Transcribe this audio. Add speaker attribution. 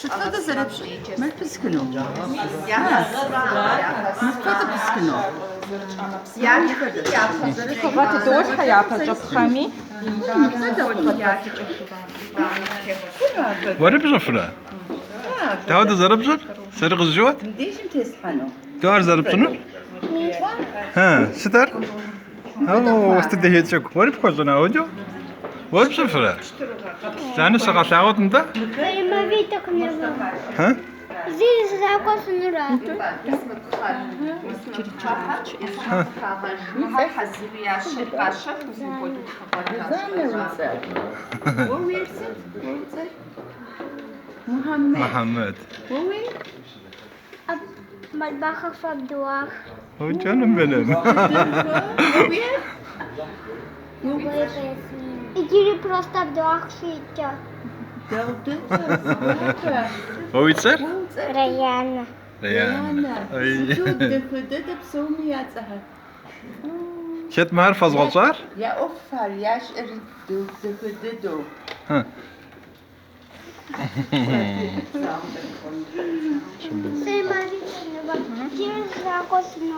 Speaker 1: Шутка да заребш. Мер пискно. Мер да пискно.
Speaker 2: Ховати дошка yapacak Hami.
Speaker 3: Var mı zafra? Daha da zarıpsın. Sarı kız juat.
Speaker 1: Дижим тесхано.
Speaker 3: Daha zarıpsın. Ha, sitar. Oo, işte de hiç çok. Var mı kozuna hoca? Var mı zafra? Sen sakat sağladın da?
Speaker 4: Prima vita con il
Speaker 3: Ha?
Speaker 4: Zili sa qua sono rato.
Speaker 1: Muhammed.
Speaker 3: Muhammed.
Speaker 4: Malbaka fa duak.
Speaker 3: O canım benim.
Speaker 4: Idziemy prosto w duak świcia.
Speaker 3: o içer?
Speaker 4: Rejana.
Speaker 3: Yani. Ay.
Speaker 1: دخده بسومي يا زهر
Speaker 3: Şet mer faz olsar?
Speaker 1: يا أفر يا شرد دخده دو
Speaker 3: Ha.
Speaker 4: Prima vita ne va. Idziemy sa qua sono